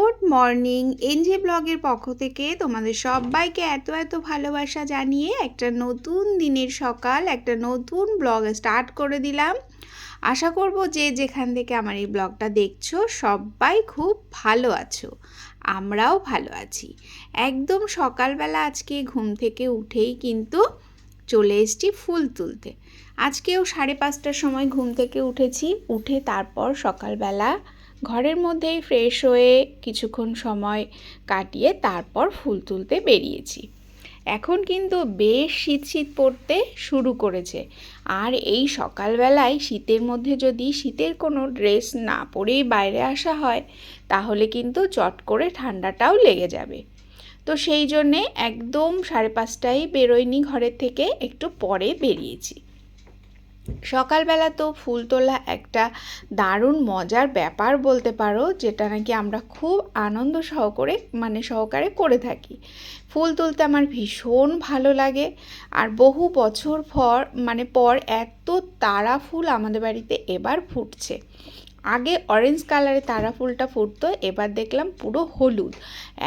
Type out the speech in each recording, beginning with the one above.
Good morning NJ ব্লগের পক্ষ থেকে তোমাদের সবাইকে এত এত ভালোবাসা জানিয়ে একটা নতুন দিনের সকাল, একটা নতুন ব্লগ স্টার্ট করে দিলাম। আশা করব যে যেখান থেকে আমার এই ব্লগটা দেখছ সবাই খুব ভালো আছো, আমরাও ভালো আছি। একদম সকালবেলা আজকে ঘুম থেকে উঠেই কিন্তু চলে এসছি ফুল তুলতে। আজকেও সাড়ে পাঁচটার সময় ঘুম থেকে উঠেছি, উঠে তারপর সকালবেলা ঘরের মধ্যেই ফ্রেশ হয়ে কিছুক্ষণ সময় কাটিয়ে তারপর ফুল তুলতে বেরিয়েছি। এখন কিন্তু বেশ শীত শীত পড়তে শুরু করেছে। আর এই সকালবেলায় শীতের মধ্যে যদি শীতের কোনো ড্রেস না পরেই বাইরে আসা হয়, তাহলে কিন্তু চট করে ঠান্ডাটাও লেগে যাবে। তো সেই জন্যে একদম সাড়ে পাঁচটায় বেরোয়নি ঘরের থেকে, একটু পরে বেরিয়েছি। সকালবেলা তো ফুল তোলা একটা দারুণ মজার ব্যাপার বলতে পারো, যেটা নাকি আমরা খুব আনন্দ সহকারে মানে সহকারে করে থাকি। ফুল তুলতে আমার ভীষণ ভালো লাগে, আর বহু বছর পর মানে পর এত তারা ফুল আমাদের বাড়িতে এবার ফুটছে। আগে অরেঞ্জ কালারে তারা ফুলটা ফুটতো, এবার দেখলাম পুরো হলুদ।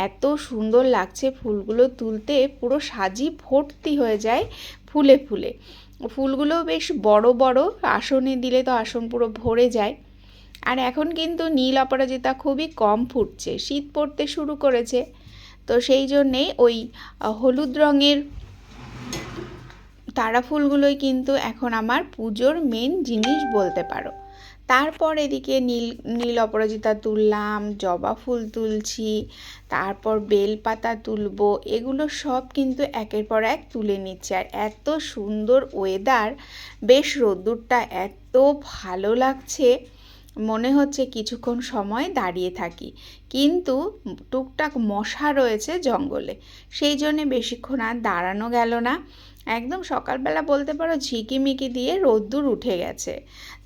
এত সুন্দর লাগছে ফুলগুলো তুলতে, পুরো সাজি ভর্তি হয়ে যায় ফুলে ফুলে। ফুলগুলো বেশ বড় বড়, আসনে দিলে তো আসন পুরো ভরে যায়। আর এখন কিন্তু নীল অপরাজিতা খুবই কম ফুটছে, শীত পড়তে শুরু করেছে। তো সেই জন্যেই ওই হলুদ রঙের তারা ফুলগুলোই কিন্তু এখন আমার পুজোর মেন জিনিস বলতে পারো। তারপর এদিকে নীল নীল অপরাজিতা তুললাম, জবা ফুল তুলছি, তারপর বেলপাতা তুলবো, এগুলো সব কিন্তু একের পর এক তুলে নিচ্ছে। আর এত সুন্দর ওয়েদার বেশ রোদ্দুরটা এত ভালো লাগছে, মনে হচ্ছে কিছুক্ষণ সময় দাঁড়িয়ে থাকি। কিন্তু টুকটাক মশা রয়েছে জঙ্গলে, সেই জন্যে বেশিক্ষণ আর দাঁড়ানো গেল না। একদম সকালবেলা বলতে পারো ঝিকিমিকি দিয়ে রোদ্দুর উঠে গেছে।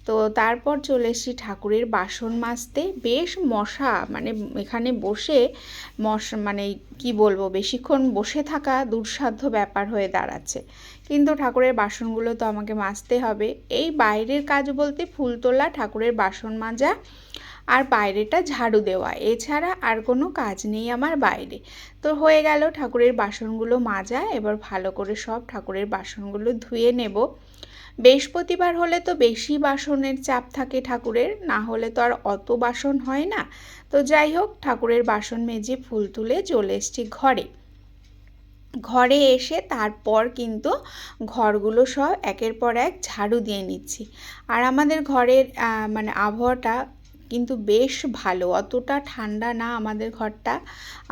তো তারপর চলে এসেছি ঠাকুরের বাসন মাজতে। বেশ মশা মানে এখানে বসে মশ মানে কি বলব, বেশিক্ষণ বসে থাকা দুঃসাধ্য ব্যাপার হয়ে দাঁড়াচ্ছে। কিন্তু ঠাকুরের বাসনগুলো তো আমাকে মাজতে হবে। এই বাইরের কাজ বলতে ফুল তোলা ঠাকুরের বাসন মাজা আর বাইরেটা ঝাড়ু দেওয়া। এছাড়া আর কোনো কাজ নেই আমার বাইরে। তো হয়ে গেল ঠাকুরের বাসনগুলো মাজা। এবার ভালো করে সব ঠাকুরের বাসনগুলো ধুয়ে নেব। বৃহস্পতিবার হলে তো বেশি বাসনের চাপ থাকে ঠাকুরের, না হলে তো আর অত বাসন হয় না। তো যাই হোক, ঠাকুরের বাসন মেজে ফুল তুলে চলে এসছি ঘরে। ঘরে এসে তারপর কিন্তু ঘরগুলো সব একের পর এক ঝাড়ু দিয়ে নিচ্ছি। আর আমাদের ঘরের মানে আবহাওয়াটা কিন্তু বেশ ভালো। অতটা ঠান্ডা না আমাদের ঘরটা।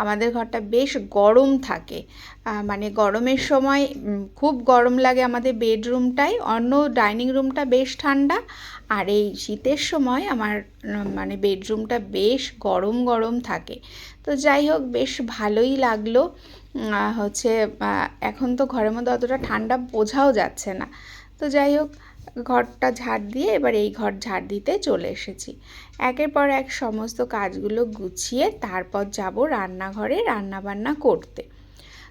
আমাদের ঘরটা বেশ গরম থাকে। মানে গরমের সময় খুব গরম লাগে আমাদের বেডরুমটাই অন্য ডাইনিং রুমটা বেশ ঠান্ডা। আর এই শীতের সময় আমার মানে বেডরুমটা বেশ গরম গরম থাকে। তো যাই হোক, বেশ ভালোই লাগল। হচ্ছে এখন তো ঘরের মধ্যে অতটা ঠান্ডা বোঝাও যাচ্ছে না। তো যাই হোক, ঘরটা ঝাড় দিয়ে এবার এই ঘর ঝাড় দিতে চলে এসেছি। একের পর এক সমস্ত কাজগুলো গুছিয়ে তারপর যাব রান্নাঘরে রান্নাবান্না করতে।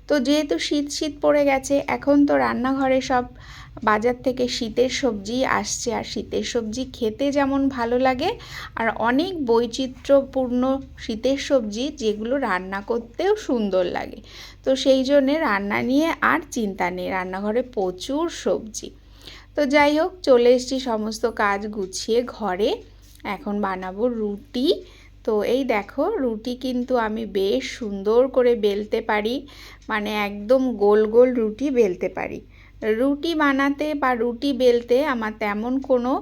তো যেহেতু শীত শীত পড়ে গেছে, এখন তো রান্নাঘরে সব বাজার থেকে শীতের সবজি আসছে আর শীতের সবজি খেতে যেমন ভালো লাগে আর অনেক বৈচিত্র্যপূর্ণ শীতের সবজি যেগুলো রান্না করতেও সুন্দর লাগে। তো সেই জন্যে রান্না নিয়ে আর চিন্তা নেই, রান্নাঘরে প্রচুর সবজি। তো যাই হোক, চলে এসেছি সমস্ত কাজ গুছিয়ে ঘরে। এখন বানাবো রুটি। তো এই দেখো, রুটি কিন্তু আমি বেশ সুন্দর করে বেলতে পারি। মানে একদম গোল গোল রুটি বেলতে পারি। রুটি বানাতে বা রুটি বেলতে আমার তেমন কোনো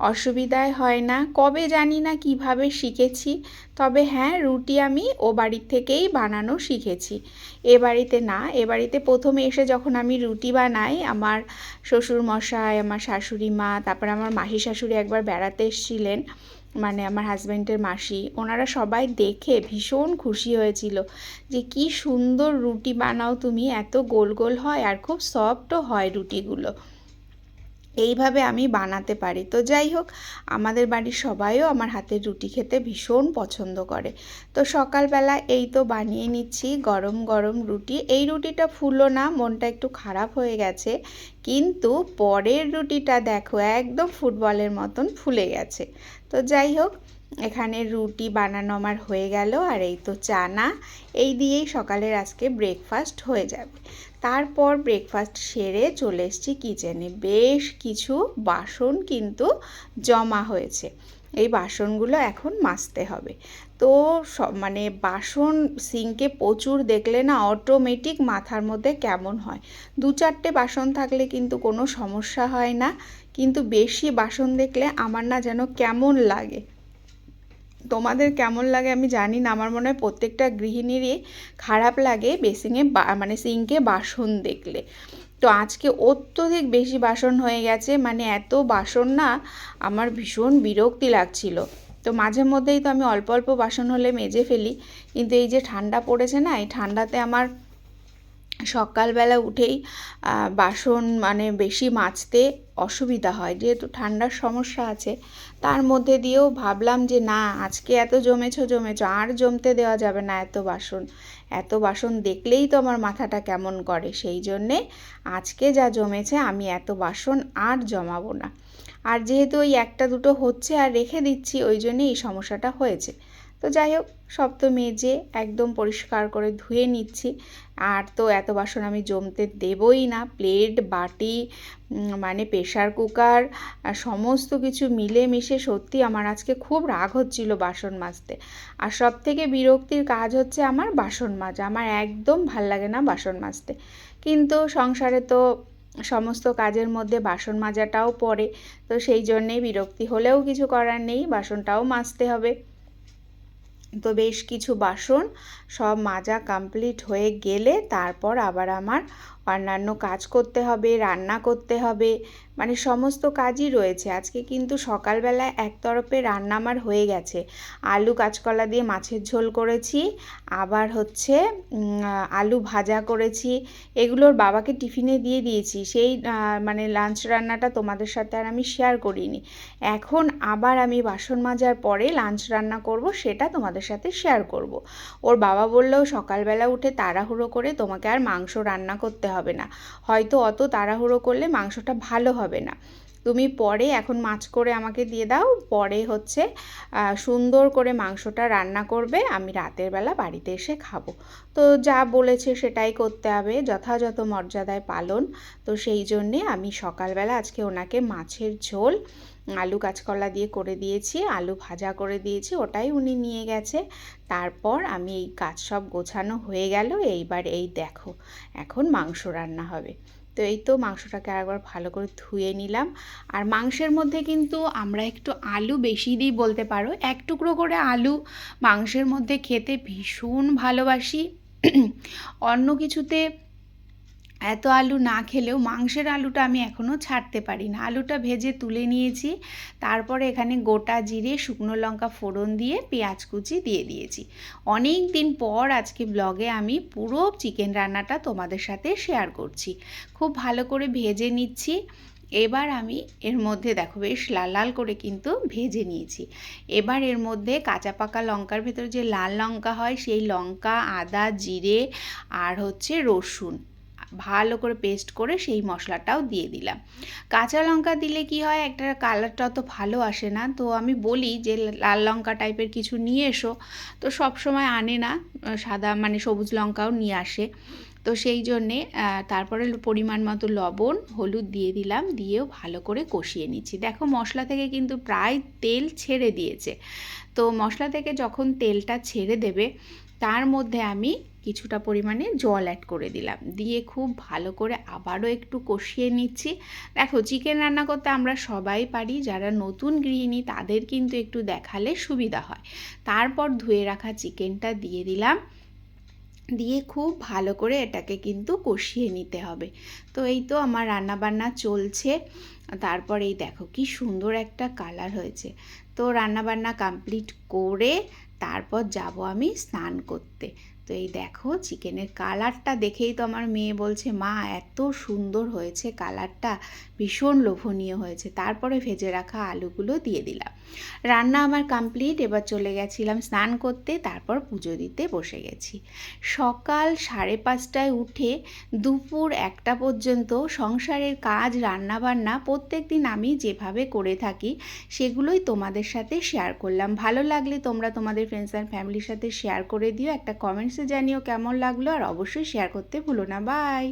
অসুবিধায় হয় না। কবে জানি না কীভাবে শিখেছি, তবে হ্যাঁ রুটি আমি ও বাড়ির থেকেই বানানো শিখেছি। এ বাড়িতে না, এ বাড়িতে প্রথমে এসে যখন আমি রুটি বানাই, আমার শ্বশুর মশাই আমার শাশুড়ি মা, তারপর আমার মাসি শাশুড়ি একবার বেড়াতে এসেছিলেন। মানে আমার হাজব্যান্ডের মাসি, ওনারা সবাই দেখে ভীষণ খুশি হয়েছিল যে কি সুন্দর রুটি বানাও তুমি, এত গোল গোল হয় আর খুব সফটও হয় রুটিগুলো। এইভাবে আমি বানাতে পারি। তো যাই হোক, আমাদের বাড়ির সবাইও আমার হাতের রুটি খেতে ভীষণ পছন্দ করে। তো সকালবেলা এই তো বানিয়ে নিচ্ছি, গরম গরম রুটি। এই রুটিটা ফুলো না, মনটা একটু খারাপ হয়ে গেছে। কিন্তু পরের রুটিটা দেখো, একদম ফুটবলের মতন ফুলে গেছে। তো যাই হোক এখানে রুটি বানানো আমার হয়ে গেল আর এই তো চানা এই দিয়েই সকালের আজকে ব্রেকফাস্ট হয়ে যাবে। তারপর ব্রেকফাস্ট সেরে চলে এসেছি কিচেনে বেশ কিছু বাসন কিন্তু জমা হয়েছে। এই বাসনগুলো এখন মাজতে হবে। তো মানে বাসন সিঙ্কে প্রচুর দেখলে না অটোমেটিক মাথার মধ্যে কেমন হয়। দু চারটে বাসন থাকলে কিন্তু কোনো সমস্যা হয় না। কিন্তু বেশি বাসন দেখলে আমার না যেন কেমন লাগে। তোমাদের কেমন লাগে আমি জানি না। আমার মনে হয় প্রত্যেকটা গৃহিণীরই খারাপ লাগে বেসিংয়ে মানে সিঙ্কে বাসন দেখলে। তো আজকে অত্যধিক বেশি বাসন হয়ে গেছে মানে এত বাসন না আমার ভীষণ বিরক্তি লাগছিল। তো মাঝে মধ্যেই তো আমি অল্প অল্প বাসন হলে মেজে ফেলি, কিন্তু এই যে ঠান্ডা পড়েছে না, এই ঠান্ডাতে আমার সকালবেলা উঠেই বাসন মানে বেশি মাজতে অসুবিধা হয়। যেহেতু ঠান্ডার সমস্যা আছে, তার মধ্যে দিয়েও ভাবলাম যে, না, আজকে এত জমেছো জমেছো, আর জমতে দেওয়া যাবে না এত বাসন। এত বাসন দেখলেই তো আমার মাথাটা কেমন করে। সেই জন্যে আজকে যা জমেছে, আমি এত বাসন আর জমাবো না। আর যেহেতু ওই একটা দুটো হচ্ছে আর রেখে দিচ্ছি, ওই জন্যে এই সমস্যাটা হয়েছে। তো যাই হোক, সব তো মেজে একদম পরিষ্কার করে ধুয়ে নিচ্ছি। আর তো এত বাসন আমি জমতে দেবই না। প্লেট, বাটি মানে প্রেশার কুকার সমস্ত কিছু মিলে মিশে সত্যি আমার আজকে খুব রাগ হচ্ছিল বাসন মাজতে। আর সব থেকে বিরক্তির কাজ হচ্ছে আমার বাসন মাজা। আমার একদম ভালো লাগে না বাসন মাজতে। কিন্তু সংসারে তো সমস্ত কাজের মধ্যে বাসন মাজাটাও পড়ে। তো সেই জন্যেই বিরক্তি হলেও কিছু করার নেই, বাসনটাও মাজতে হবে। তো বেশ কিছু বাসন সব মাজা কমপ্লিট হয়ে গেলে তারপর আবার আমার অন্যান্য কাজ করতে হবে, রান্না করতে হবে মানে সমস্ত কাজই রয়েছে। আজকে কিন্তু সকালবেলায় এক তরফে রান্না আমার হয়ে গেছে। আলু কাঁচকলা দিয়ে মাছের ঝোল করেছি, আবার হচ্ছে আলু ভাজা করেছি। এগুলোর বাবাকে টিফিনে দিয়ে দিয়েছি। সেই মানে লাঞ্চ রান্নাটা তোমাদের সাথে আর আমি শেয়ার করিনি। এখন আবার আমি বাসন মাজার পরে লাঞ্চ রান্না করব, সেটা তোমাদের সাথে শেয়ার করব। ওর বাবা বললেও সকালবেলা উঠে তাড়াহুড়ো করে তোমাকে আর মাংস রান্না করতে হবে। না। হয়তো অত তাড়াহুড়ো করলে মাংসটা ভালো হবে হবে না। তুমি পরে এখন মাছ করে আমাকে দিয়ে দাও, পরে হচ্ছে সুন্দর করে মাংসটা রান্না করবে, আমি রাতের বেলা বাড়িতে এসে খাব। তো যা বলেছে সেটাই করতে হবে, যথাযথ মর্যাদায় পালন। তো সেই জন্যে আমি সকালবেলা আজকে ওনাকে মাছের ঝোল, আলু কাঁচকলা দিয়ে করে দিয়েছি, আলু ভাজা করে দিয়েছি, ওটাই উনি নিয়ে গেছে। তারপর আমি এই কাজ সব গোছানো হয়ে গেল, এইবার এই দেখো, এখন মাংস রান্না হবে। তো এই তো মাংসটাকে আরেকবার ভালো করে ধুয়ে নিলাম। আর মাংসের মধ্যে কিন্তু আমরা একটু আলু বেশি দিই বলতে পারো। এক টুকরো করে আলু মাংসের মধ্যে খেতে ভীষণ ভালোবাসি। অন্য কিছুতে এত আলু না খেলেও মাংসের আলুটা আমি এখনও ছাড়তে পারি না। আলুটা ভেজে তুলে নিয়েছি, তারপরে এখানে গোটা জিরে, শুকনো লঙ্কা ফোড়ন দিয়ে পেঁয়াজ কুচি দিয়ে দিয়েছি। অনেক দিন পর আজকে ব্লগে আমি পুরো চিকেন রান্নাটা তোমাদের সাথে শেয়ার করছি। খুব ভালো করে ভেজে নিচ্ছি। এবার আমি এর মধ্যে দেখো বেশ লাল লাল করে কিন্তু ভেজে নিয়েছি। এবার এর মধ্যে কাঁচা পাকা লঙ্কার ভেতরে যে লাল লঙ্কা হয়, সেই লঙ্কা, আদা, জিরে আর হচ্ছে রসুন। ভালো করে পেস্ট করে সেই মশলাটাও দিয়ে দিলাম। কাঁচা লঙ্কা দিলে কি হয়, একটা কালারটা অত ভালো আসে না। তো আমি বলি যে, লাল লঙ্কা টাইপের কিছু নিয়ে এসো। তো সব সময় আনে না সাদা মানে সবুজ লঙ্কাও নিয়ে আসে। তো সেই জন্যে তারপরে পরিমাণ মতো লবণ, হলুদ দিয়ে দিলাম, দিয়েও ভালো করে কষিয়ে নিচ্ছি। দেখো মশলা থেকে কিন্তু প্রায় তেল ছেড়ে দিয়েছে। তো মশলা থেকে যখন তেলটা ছেড়ে দেবে তার মধ্যে আমি কিছুটা পরিমাণে জল অ্যাড করে দিলাম। দিয়ে খুব ভালো করে আবারও একটু কষিয়ে নিচ্ছি। দেখো চিকেন রান্না করতে আমরা সবাই পারি, যারা নতুন গৃহিণী তাদের কিন্তু একটু দেখালে সুবিধা হয়। তারপর ধুয়ে রাখা চিকেনটা দিয়ে দিলাম। দিয়ে খুব ভালো করে এটাকে কিন্তু কষিয়ে নিতে হবে। তো এই তো আমার রান্নাবান্না চলছে। তারপর এই দেখো, কি সুন্দর একটা কালার হয়েছে। তো রান্নাবান্না কমপ্লিট করে তারপর যাব আমি স্নান করতে। তো এই দেখো চিকেনের কালারটা দেখেই তো আমার মেয়ে বলছে, মা, এত সুন্দর হয়েছে কালারটা ভীষণ লোভনীয় হয়েছে। তারপরে ভেজে রাখা আলুগুলো দিয়ে দিলাম। রান্না আমার কমপ্লিট এবার চলে গেছিলাম স্নান করতে, তারপর পুজো দিতে বসে গেছি। সকাল সাড়ে পাঁচটায় উঠে দুপুর একটা পর্যন্ত সংসারের কাজ, রান্নাবান্না প্রত্যেক দিন আমি যেভাবে করে থাকি, সেগুলোই তোমাদের সাথে শেয়ার করলাম। ভালো লাগলে তোমরা তোমাদের ফ্রেন্ডস অ্যান্ড ফ্যামিলির সাথে শেয়ার করে দিও, একটা কমেন্টসে জানিও কেমন লাগল আর অবশ্যই শেয়ার করতে ভুলো না। বাই